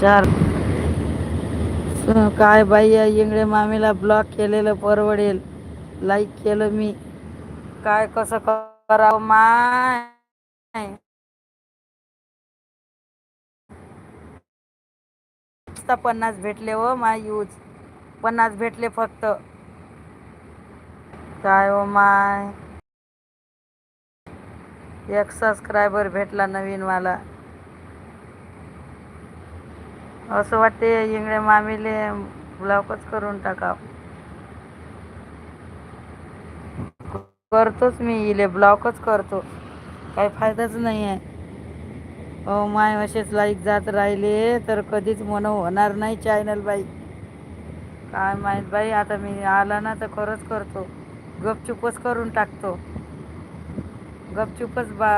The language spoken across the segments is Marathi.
चार. काय बाई या इंगळे मामीला ब्लॉक केलेलं परवडेल. लाईक केलं मी. काय कसं करावं माय? पन्नास भेटले हो माय यूज पन्नास भेटले फक्त. काय हो माय? एक सबस्क्रायबर भेटला नवीन मला असं वाटते इंगळे मामीले ब्लॉकच करून टाका. करतोच मी इले ब्लॉकच करतो. काही फायदाच नाही आहे. हो माय असेच लाईक जात राहिले तर कधीच मन होणार नाही चॅनल बाई. काय माहीत बाई आता मी आला ना तर खरंच करतो. गपचूपच करून टाकतो. गपचूपच बा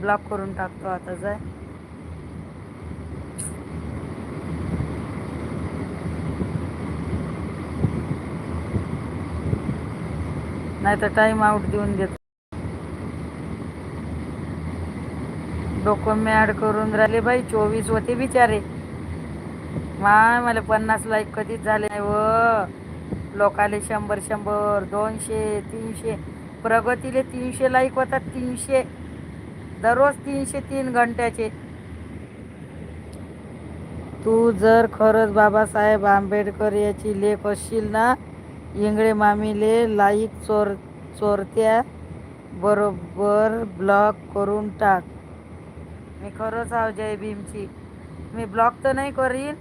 ब्लॉक करून टाकतो आता जाय. नाही तर टाईम आउट देऊन देतो. डोकं ॲड करून राहिले बाई चोवीस होते बिचारे. माय मला पन्नास लाईक कधीच झाले नाही व. लोकाले शंभर शंभर दोनशे तीनशे. प्रगतीले तीनशे लाईक होतात तीनशे. दररोज तीनशे तीन घंट्याचे. तू जर खरंच बाबासाहेब आंबेडकर याची लेख असशील ना इंगळे मामीले लाईक चोर चोरत्या बरोबर ब्लॉक करून टाक. मी खरंच आव जय भीमची. मी ब्लॉक तर नाही करीन.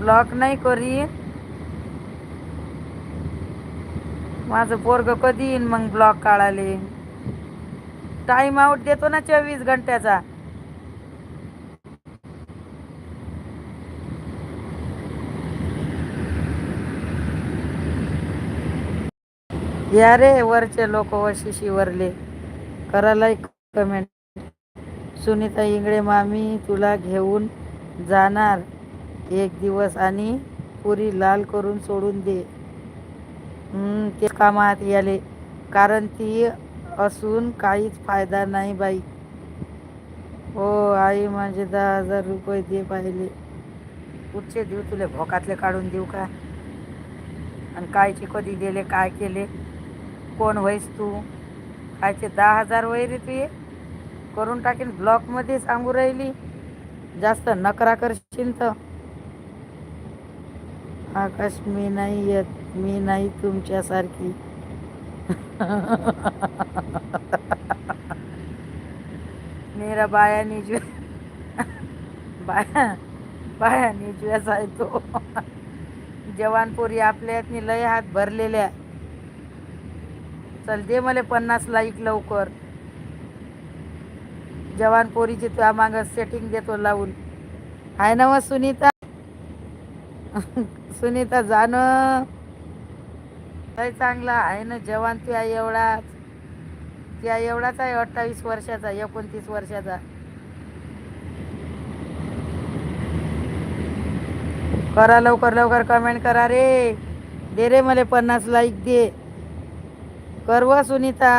ब्लॉक नाही करीन. माझं पोरग कधी येईन मग ब्लॉक काढाले टाईम आउट देतो ना चोवीस घंट्याचा. या रे वरचे लोक वशिशी वरले. करा कमेंट सुनीता इंगळे मामी तुला घेऊन जाणार एक दिवस आणि पुरी लाल करून सोडून दे. ते कामात याले. कारण ती असून काहीच फायदा नाही बाई. हो आई माझे दहा हजार रुपये दे पाहिले. कुठचे देऊ तुले भोकातले काढून देऊ का? आणि कायचे कधी दिले काय केले? कोण व्हायस तू? कायचे दहा हजार वैरे तू ये. करून टाकीन ब्लॉकमध्ये सांगू राहिली. जास्त नकरा करशील तर. आकाश मी नाही येत. मी नाही तुमच्यासारखी. मेरा बाया निजव्या बाया बाया निजव्याच आहे तो. जवानपुरी आपल्यातनी लय हात भरलेल्या चल दे मला पन्नास लाईक लवकर. जवान पोरीची तुझ्या माग सेटिंग देतो लावून. आहे ना मग सुनीता. सुनीता जाण. लय चांगला आहे ना जवान तुया एवढाच. त्या एवढाच आहे अठ्ठावीस वर्षाचा एकोणतीस वर्षाचा. करा लवकर लवकर कमेंट करा रे. दे रे मला पन्नास लाईक दे. करवा सुनीता.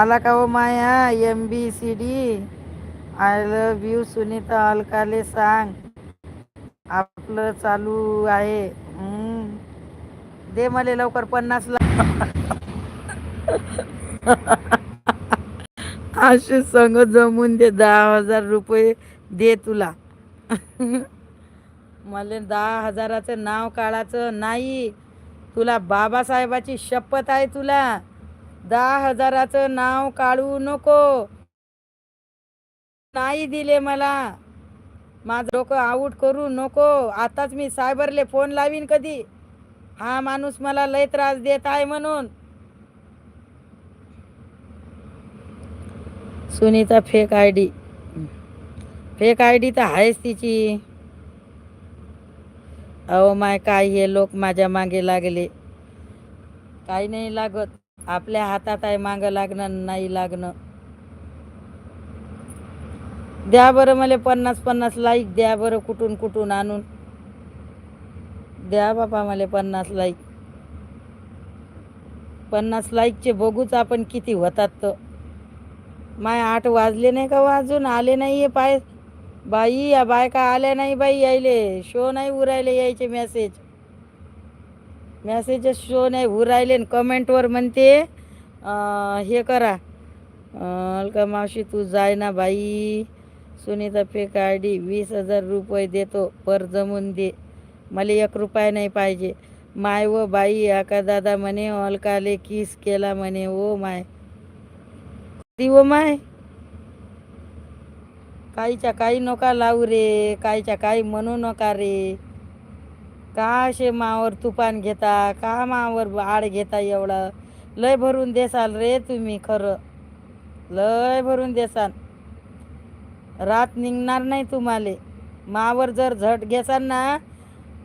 आला का हो Maya? M B C D I love you Sunita अलकाले सांग. आपलं चालू आहे. दे मला लवकर पन्नास ला. असे संग जमून दे दहा हजार रुपये दे तुला. मला दहा हजाराचं नाव काढायचं नाही. तुला बाबासाहेबाची शपथ आहे तुला. दहा हजाराचं नाव काढू नको. नाही दिले मला. माझं डोकं आऊट करू नको. आताच मी सायबरले फोन लावीन कधी. हा माणूस मला लय त्रास देत आहे म्हणून. Sunita fake I D fake I D तर आहेच तिची. अहो माय काय हे लोक माझ्या मागे लागले. काही नाही लागत. आपल्या हातात आहे मागं लागणं नाही लागणं. द्या बरं मला पन्नास पन्नास लाईक द्या बरं कुठून कुठून आणून. द्या बापा मला पन्नास लाईक पन्नास लाईकचे बघूच आपण किती होतात तर. माय आठ वाजले नाही का हो वाजून आले नाही आहे पाय. बाई या बायका आल्या नाही बाई यायले. शो नाही उरायले यायचे मेसेज मेसेज शो नाही उरायले न कमेंटवर म्हणते हे करा. अलका मावशी तू जाय ना बाई. सुनीता फेक आय डी वीस हजार रुपये देतो पर जमून दे. मला एक रुपया नाही पाहिजे. माय व बाई आका दादा म्हणे अलकाले किस केला म्हणे ओ माय. ती व माय. काहीच्या काही नका लावू रे काहीच्या काही म्हणू नका रे. का असे मावर तुफान घेता का मावर आड घेता एवढा? लय भरून देसाल रे तुम्ही खरं. लय भरून देसाल. रात निघणार नाही तुम्हाला. मावर जर झट घेसाल ना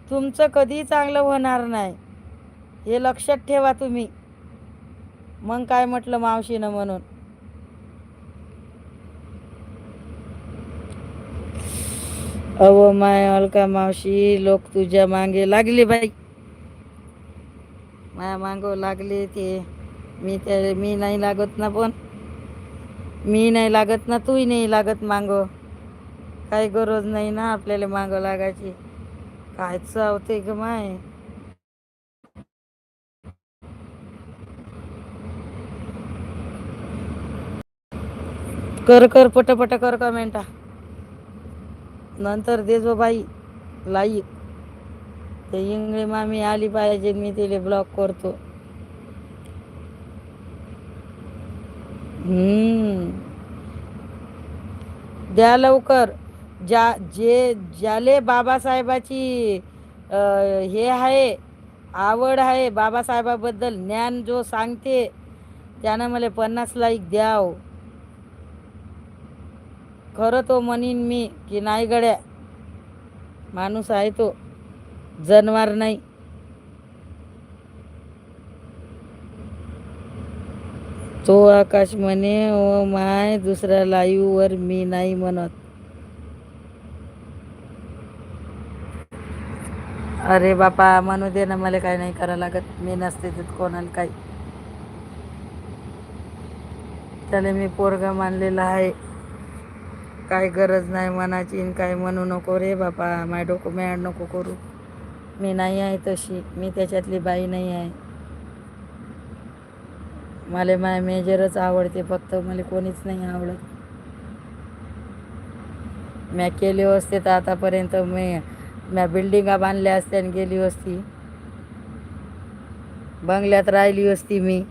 तुमचं कधी चांगलं होणार नाही. हे लक्षात ठेवा तुम्ही. मग काय म्हटलं मावशीनं म्हणून? अव माय अलका मावशी लोक तुझ्या मागे लागले बाई. माया मागं लागले ते. मी त्या मी नाही लागत ना पण. मी नाही लागत ना तूही नाही लागत मागो. काही गरज नाही ना आपल्याला मागं लागायची. काय चावते ग माय. कर कर पटपट कर कमेंटा नंतर देजोबाई जो लाईक ते इंगळे मामी आली पाहिजे मी तिला ब्लॉक करतो. हम्म. द्या लवकर. ज्या जे ज्याले बाबासाहेबाची हे आहे आवड आहे बाबासाहेबाबद्दल ज्ञान जो सांगते त्यानं मला पन्नास लाईक द्याव. खरं तो म्हणीन मी की नाही गड्या माणूस आहे तो जनवार नाही. तो आकाश म्हणे ओ माय दुसऱ्या लाईव्ह वर मी नाही म्हणत. अरे बापा म्हणू दे ना मला काय नाही करावं लागत. मी नसते तिथं कोणाला काही. त्याला मी पोरगा मानलेला आहे. काय गरज नाही मनाची काय म्हणू नको रे बापा. माय डोकं मॅड नको करू. मी नाही आहे तशी. मी त्याच्यातली बाई नाही आहे. मला माय मेजरच आवडते. फक्त मला कोणीच नाही आवडत. म्या केले असते तर आतापर्यंत मी म्या बिल्डिंगा बांधल्या असत्या आणि गेली असती. बंगल्यात राहिली असती मी.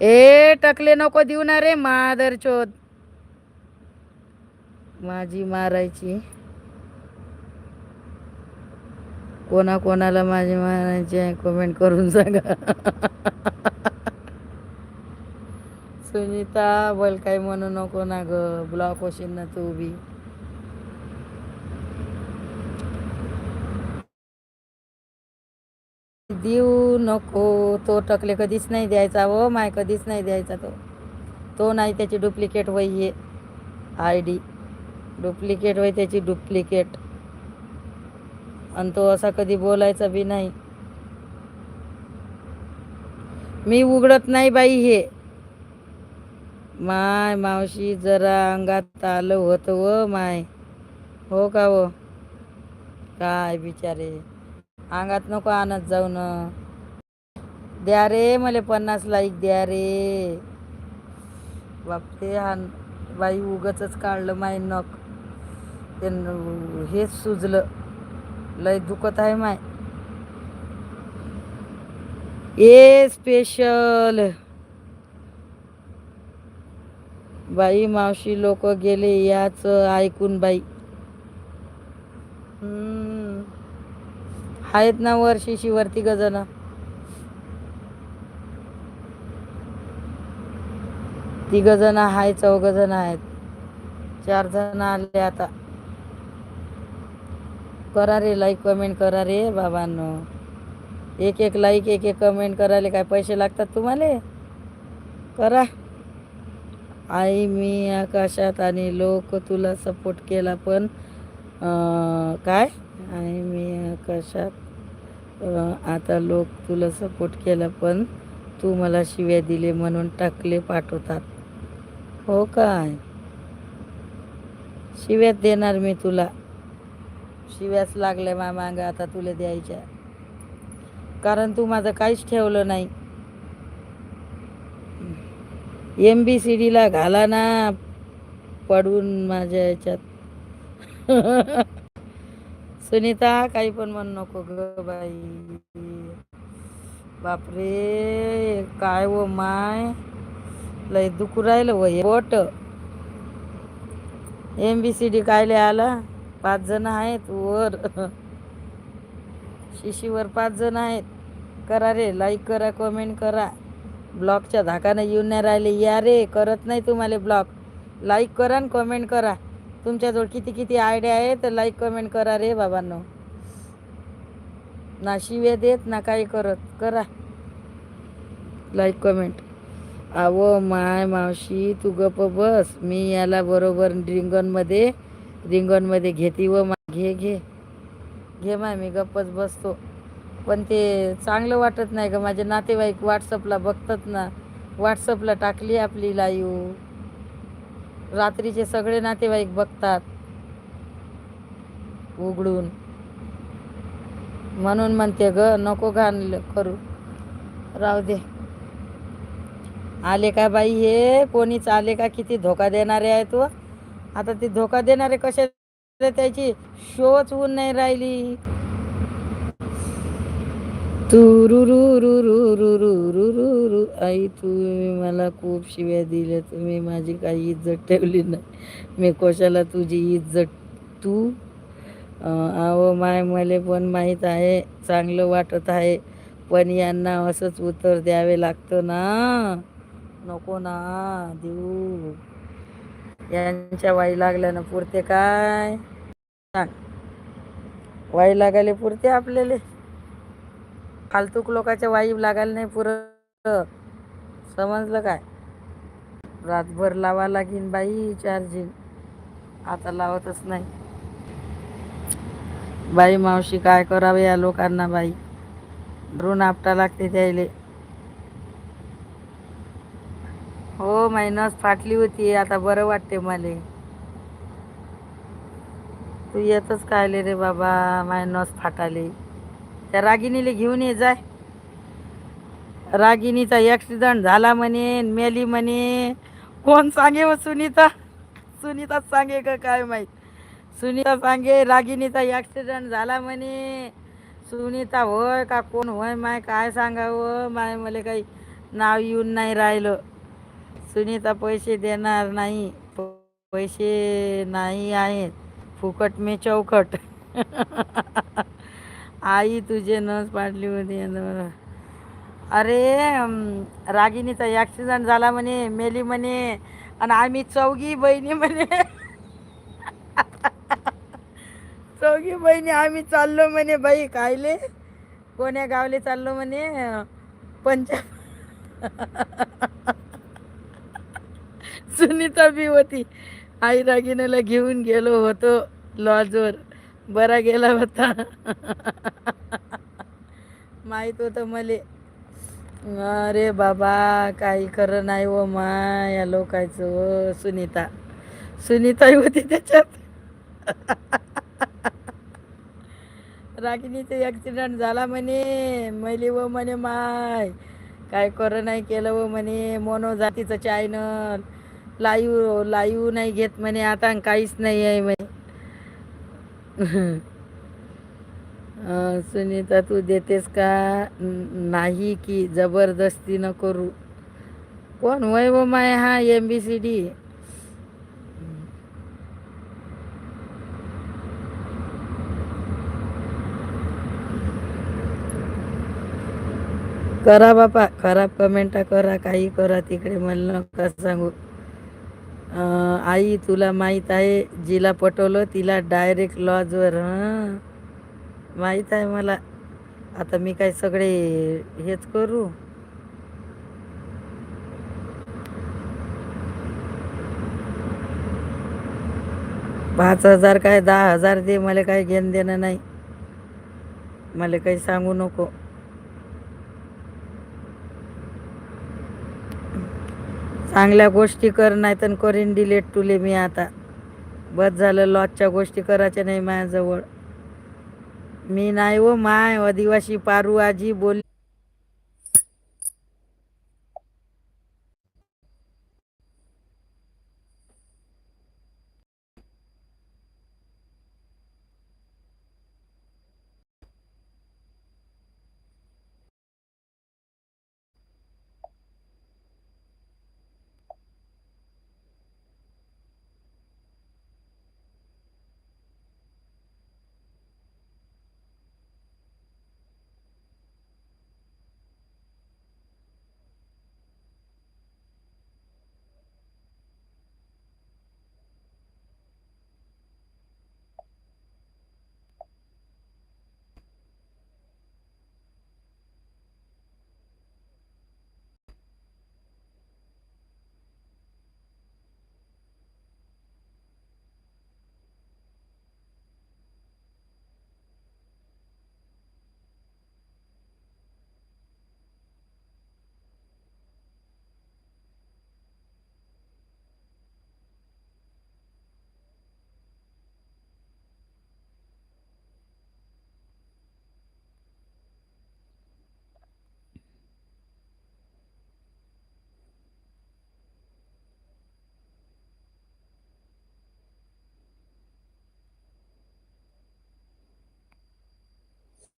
ए टकले नको देऊ ना रे मादर चोद. माझी मारायची. कोणा कोणाला माझी मारायची आहे कमेंट करून सांगा. सुनीता बोल काही म्हणू नको ना ग. ब्लॉक होशील ना तू उभी देऊ नको. तो टकले कधीच नाही द्यायचा व माय कधीच नाही द्यायचा तो. तो नाही त्याची डुप्लिकेट वही आहे. आय डी डुप्लिकेट वय त्याची डुप्लिकेट. आणि तो असा कधी बोलायचा बी नाही. मी उघडत नाही बाई हे. माय मावशी जरा अंगात आलं होतं व माय. हो का हो काय बिचारे? अंगात नको आणत जाऊ न. द्या रे मला पन्नास लाईक द्या रे. बापते हा बाई उगच काढलं माय नक ते हेच सुजलं. लय दुखत आहे माय. ए स्पेशल बाई मावशी लोक गेले याच ऐकून बाई. हम्म. आहेत ना वर्षीशी वरती गजन तिघ जण आहे चौघ जण आहेत. चार जण आले आता. करा रे लाईक कमेंट करा रे बाबांनो. एक एक लाईक एक एक कमेंट करायला काय पैसे लागतात तुम्हाला? करा. आई मी आकाशात आणि लोक तुला सपोर्ट केला पण काय? आई मी आकाशात आता लोक तुला सपोर्ट केला पण तू मला शिव्या दिले म्हणून टाकले पाठवतात. हो काय? शिव्यात देणार मी तुला. शिव्याच लागल्या मा मागं आता तुला द्यायच्या. कारण तू माझं काहीच ठेवलं नाही. एम बी सी डीला घाला ना पडून माझ्या याच्यात. सुनीता काही पण म्हणू नको ग बाई. बापरे काय व माय. लय दुखू राहिलं व हे बोट एम बी सी डी कायले आला? पाच जण आहेत वर. शिशीवर पाच जण आहेत. करा रे लाईक करा कमेंट करा. ब्लॉगच्या धाकानं येऊन नाही राहिले. या रे करत नाही तुम्हाला ब्लॉग लाईक करा आणि कमेंट करा. तुमच्याजवळ किती किती आयडिया आहे तर लाईक कमेंट करा रे बाबांनो. ना शिव्या देत ना काही करत. करा. लाईक कमेंट अहो माय मावशी तू गप बस. मी याला बरोबर रिंगणमध्ये रिंगणमध्ये घेती व घे घे. घे माय मी गप्पच बसतो. पण ते चांगलं वाटत नाही का माझे नातेवाईक व्हॉट्सअपला बघतात ना. व्हॉट्सअपला टाकली आपली लाईव रात्रीचे सगळे नातेवाईक बघतात. उघडून. म्हणून म्हणते ग नको घाण करू. राहू दे. आले का बाई हे? कोणीच आले का? किती धोका देणारे आहे व आता ते धोका देणारे कशा त्याची शोच होऊन नाही राहिली. तू रु रु रु रु रु रु रु रु रु. आई तुम्ही मला खूप शिव्या दिल्या. तुम्ही माझी काही इज्जत ठेवली नाही. मी कशाला तुझी इज्जत? तू? अहो माय मले पण माहीत आहे चांगलं वाटत आहे पण यांना असंच उत्तर द्यावे लागतं ना. नको ना देऊ. यांच्या वाई लागल्यानं पुरते काय? सांग. वाई लागायला पुरते आपल्याला. फालतूक लोकांच्या वाई लागायला नाही पुरत. समजलं काय? रातभर लावा लागीन बाई चार्जिंग. आता लावतच नाही. बाई मावशी काय करावे या लोकांना बाई? भरून आपटा लागते त्याले हो माई नस फाटली होती. आता बरं वाटते मला. तू येतच कायले रे बाबा माय नस फाटाले. त्या रागिणीला घेऊन ये जाय रागिणीचा ॲक्सिडंट झाला म्हणे मेली म्हणे. कोण सांगे व सुनीता? सुनीता सांगे का काय माहीत? सुनीता सांगे रागिणीचा ॲक्सिडंट झाला म्हणे. सुनीता होय का कोण? होय माय काय सांगावं? माय मला काही नाव येऊन नाही राहिलं. सुनीता पैसे देणार नाही. प- पैसे नाही आहेत. फुकट मे चौकट. आई तुझे नस पाडली होती. अरे रागिणीचा ॲक्सिडंट झाला म्हणे मेली म्हणे आणि आम्ही चौघी बहिणी म्हणे. चौघी बहिणी आम्ही चाललो म्हणे बाई कायले? कोण्या गावले चाललो म्हणे? पंजाब सुनीता बी होती. आई रागिनीला घेऊन गेलो होतो लॉजवर. बरा गेला होता. माहीत होतं मले. अरे बाबा काही खरं नाही हो व माय या लोकांचं सुनीता सुनीता. सुनीताही होती त्याच्यात. रागिणीचा ॲक्सिडेंट झाला म्हणे. मैली व म्हणे माय. काय खरं नाही केलं व म्हणे. मोनो जातीचं चायनल लाईव्ह लाईव्ह नाही घेत म्हणे आता आणि काहीच नाही आहे म्हणे. सुनीता तू देतेस का? नाही की जबरदस्ती न करू. कोण? वय व माय हा एम बी सी डी करा बापा खराब कमेंटा करा काही करा तिकडे मला नका सांगू. आई तुला माहीत आहे जिला पटवलं तिला डायरेक्ट लॉजवर हां? माहीत आहे मला. आता मी काय सगळे हेच करू? पाच हजार काय दहा हजार दे मला काही घेणं देणं नाही. मला काही सांगू नको. चांगल्या गोष्टी कर नाही तर करीन डिलेट तुले मी आता. बस झालं लॉजच्या गोष्टी करायच्या नाही माझ्याजवळ. मी नाही हो माय आदिवासी पारू आजी बोल